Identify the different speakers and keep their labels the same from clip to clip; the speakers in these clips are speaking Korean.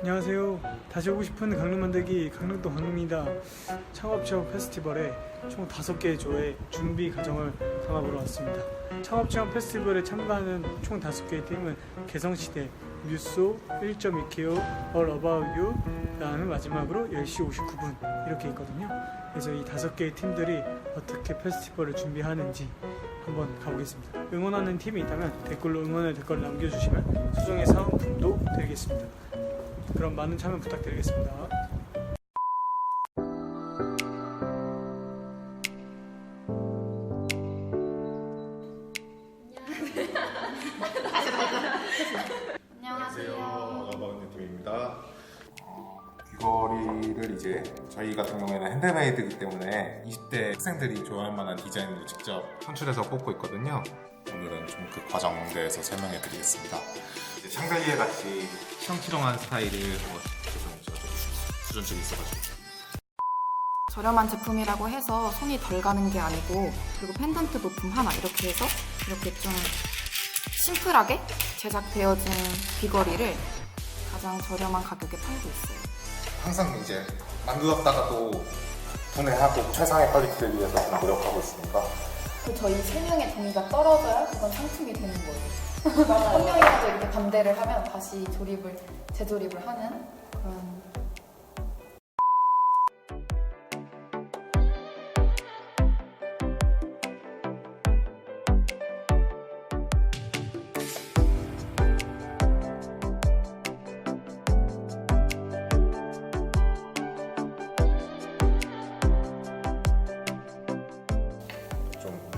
Speaker 1: 안녕하세요. 다시 오고 싶은 강릉 만들기 강릉도 강릉이다. 창업 체험 페스티벌에 총 5개의 조의 준비 과정을 담아보러 왔습니다. 창업 체험 페스티벌에 참가하는 총 5개의 팀은 개성시대, 뮤소, 1.2KO, All About You, 그다음에 마지막으로 10시 59분 이렇게 있거든요. 그래서 이 5개의 팀들이 어떻게 페스티벌을 준비하는지 한번 가보겠습니다. 응원하는 팀이 있다면 댓글로 응원의 댓글 남겨주시면 소정의 사은품도 드리겠습니다. 그럼 많은 참여 부탁드리겠습니다.
Speaker 2: 안녕하세요. 어바운드 팀입니다. 귀걸이를 이제 저희 같은 경우에는 핸드메이드이기 때문에 20대 학생들이 좋아할 만한 디자인으로 직접 선출해서 뽑고 있거든요. 오늘은 좀 그 과정에 대해서 설명해 드리겠습니다. 샹들리에 같이 치렁치렁한 스타일을 어, 죄송해요. 제가 좀 수전증이 있어가지고
Speaker 3: 저렴한 제품이라고 해서 손이 덜 가는 게 아니고 그리고 펜던트 높음 하나 이렇게 해서 이렇게 좀 심플하게 제작되어진 귀걸이를 가장 저렴한 가격에 팔고 있어요.
Speaker 2: 항상 이제 만들었다가도 분해하고 최상의 퀄리티를 위해서 좀 노력하고 있으니까
Speaker 3: 그 저희 세 명의 동의가 떨어져야 그건 상품이 되는 거예요. 한 명이라도 이렇게 반대를 하면 다시 조립을 재조립을 하는 그런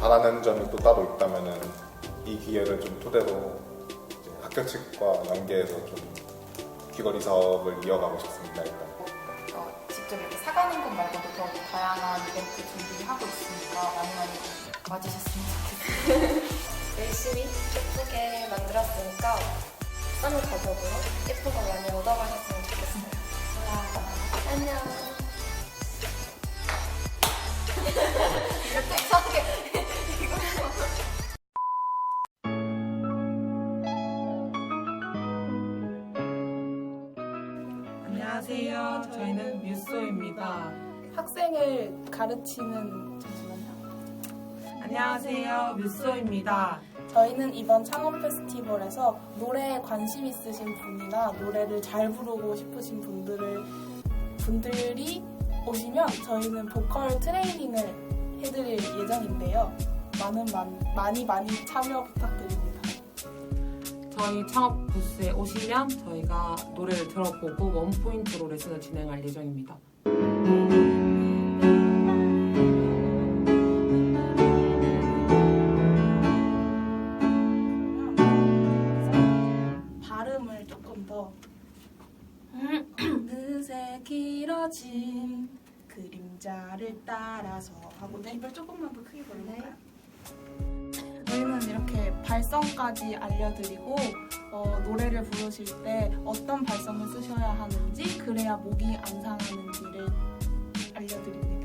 Speaker 2: 바라는 점이 또 따로 있다면은 이 기회를 좀 토대로 이제 학교 측과 연계해서 좀 귀걸이 사업을 이어가고 싶습니다. 일단.
Speaker 3: 어, 직접 이렇게 사가는 것 말고도 더 다양한 이벤트 준비하고 있으니까 많이 많이 와주셨으면 좋겠어요.
Speaker 4: 열심히 예쁘게 만들었으니까 싼 가격으로 예쁜 거 많이 얻어가셨으면 좋겠어요. 와, 안녕.
Speaker 3: 이렇게
Speaker 5: 안녕하세요. 저희는 뮤소입니다.
Speaker 6: 학생을 가르치는 잠시만요.
Speaker 5: 안녕하세요. 뮤소입니다.
Speaker 6: 저희는 이번 창업 페스티벌에서 노래에 관심 있으신 분이나 노래를 잘 부르고 싶으신 분들을 분들이 오시면 저희는 보컬 트레이닝을 해드릴 예정인데요. 많은 많, 많이 많이 참여 부탁드립니다.
Speaker 5: 저희 창업 부스에 오시면 저희가 노래를 들어보고 원포인트로 레슨을 진행할 예정입니다.
Speaker 6: 발음을 조금 더 늦새 길어진 그림자를 따라서 하고 내 입을 조금만 더 크게 벌릴까요? 이렇게 발성까지 알려드리고 어, 노래를 부르실 때 어떤 발성을 쓰셔야 하는지 그래야 목이 안 상하는지를 알려드립니다.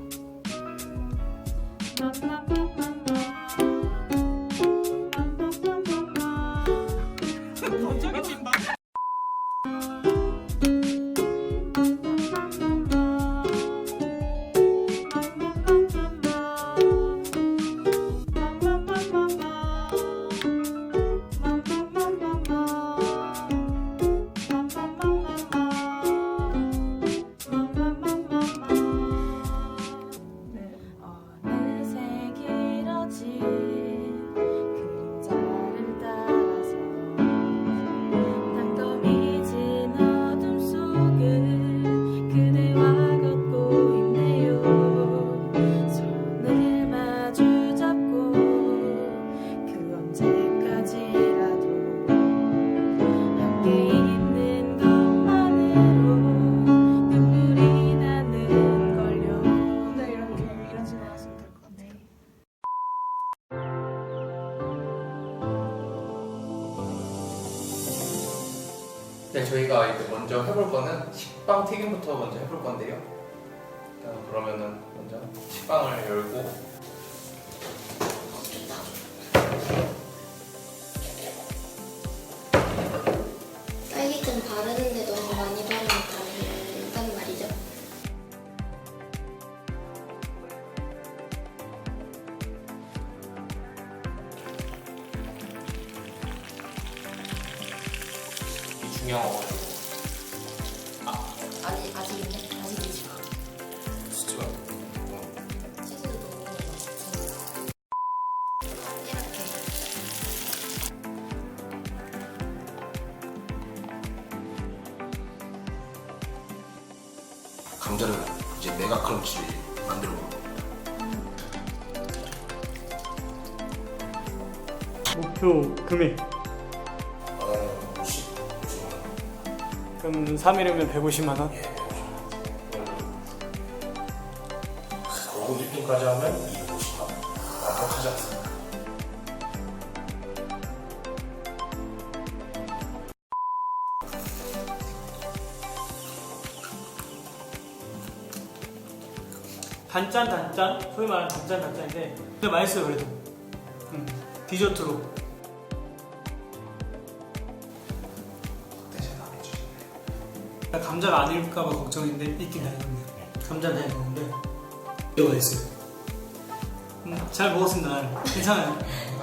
Speaker 6: 네,
Speaker 7: 저희가 이제 먼저 해볼 거는 식빵 튀김부터 먼저 해볼 건데요. 일단 그러면은 먼저 식빵을 열고
Speaker 8: 감자를 이제 메가 크런치 만들어 볼 겁니다.
Speaker 1: 목표 금액
Speaker 8: 어, 50, 50만 원.
Speaker 1: 그럼 3일이면 150만 원?
Speaker 8: 고급 리핑까지 하면 250만 원. 완벽하지 않습니까?
Speaker 1: 단짠 단짠? 소위 말하는 단짠 단짠인데 근데 맛있어요 그래도. 음, 디저트로.
Speaker 8: 안 해주시네.
Speaker 1: 감자가 안 익을까봐 걱정인데 익긴 다 익었네요. 감자는 다 익었는데. 이거 맛있어요. 음, 잘 먹었습니다. 괜찮아요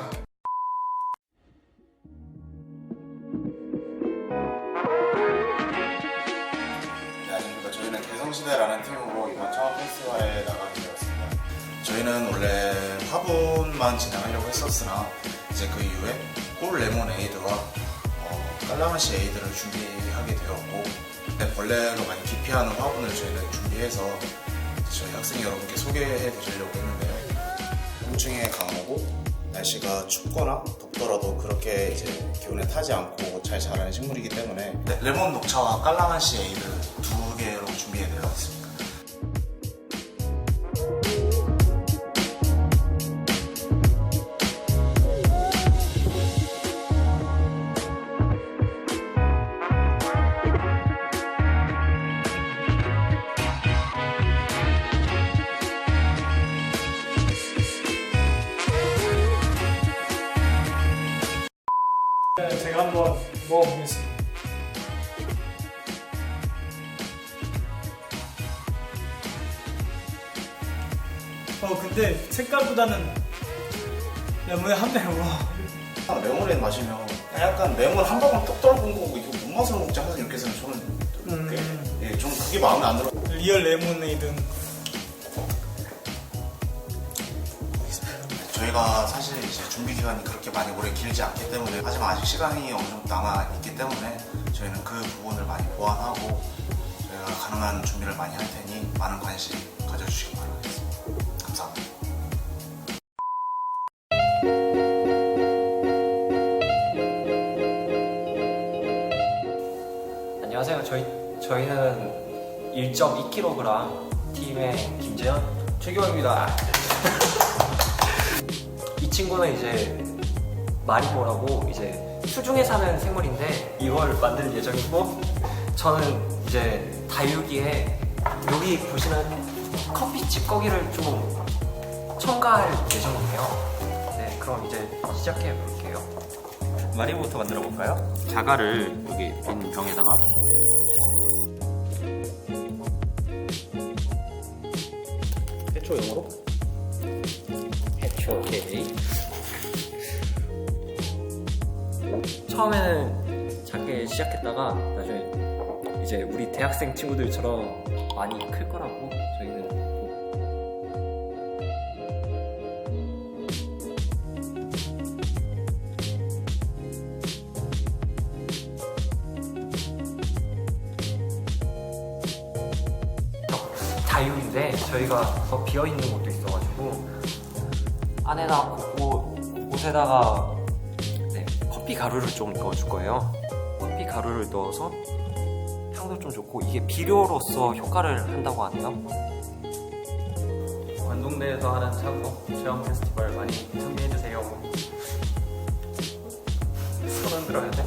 Speaker 8: 저희는 원래 화분만 진행하려고 했었으나 이제 그 이후에 꿀 레모네이드와 어, 깔라마시 에이드를 준비하게 되었고 네, 벌레로 많이 기피하는 화분을 저희는 준비해서 저희 학생 여러분께 소개해 드리려고 했는데요. 통증에 강하고 날씨가 춥거나 덥더라도 그렇게 이제 기온에 타지 않고 잘 자라는 식물이기 때문에 네, 레몬 녹차와 깔라만시 에이드 두 개로 준비해 드렸습니다.
Speaker 1: 한번 먹어보겠습니다 어 근데 색깔보다는 레몬의 함량이 와
Speaker 8: 아, 레몬에 마시면 약간 레몬 한 방울 똑 떨어본 거고 이거 뭔 맛으로 먹지 항상 이렇게 해서 저는
Speaker 1: 음.
Speaker 8: 꽤, 예, 좀 그게 마음에 안 들어.
Speaker 1: 리얼 레모네이드
Speaker 8: 저희가 사실 이제 준비 기간이 그렇게 많이 오래 길지 않기 때문에 하지만 아직 시간이 어느 정도 남아 있기 때문에 저희는 그 부분을 많이 보완하고 저희가 가능한 준비를 많이 할 테니 많은 관심 가져주시기 바라겠습니다. 감사합니다.
Speaker 9: 안녕하세요. 저희 저희는 1.2kg 팀의 김재현 최경입니다. 이 친구는 이제 마리모라고 이제 수중에 사는 생물인데 이걸 만들 예정이고 저는 이제 다육이에 여기 보시는 커피 찌꺼기를 좀 첨가할 예정이에요. 네, 그럼 이제 시작해 볼게요. 마리모부터 만들어 볼까요? 자갈을 여기 빈 병에다가 해초 용으로 해초 오케이. 처음에는 작게 시작했다가 나중에 이제 우리 대학생 친구들처럼 많이 클 거라고 저희는 보- 자유인데 저희가 더 비어 있는 있어가지고 안에다 곳, 곳에다가 네, 커피 가루를 좀 넣어줄 거예요. 커피 가루를 넣어서 향도 좀 좋고 이게 비료로서 효과를 한다고 하네요. 관동대에서 하는 창업 체험 페스티벌 많이 참여해주세요. 손은 들어야 돼?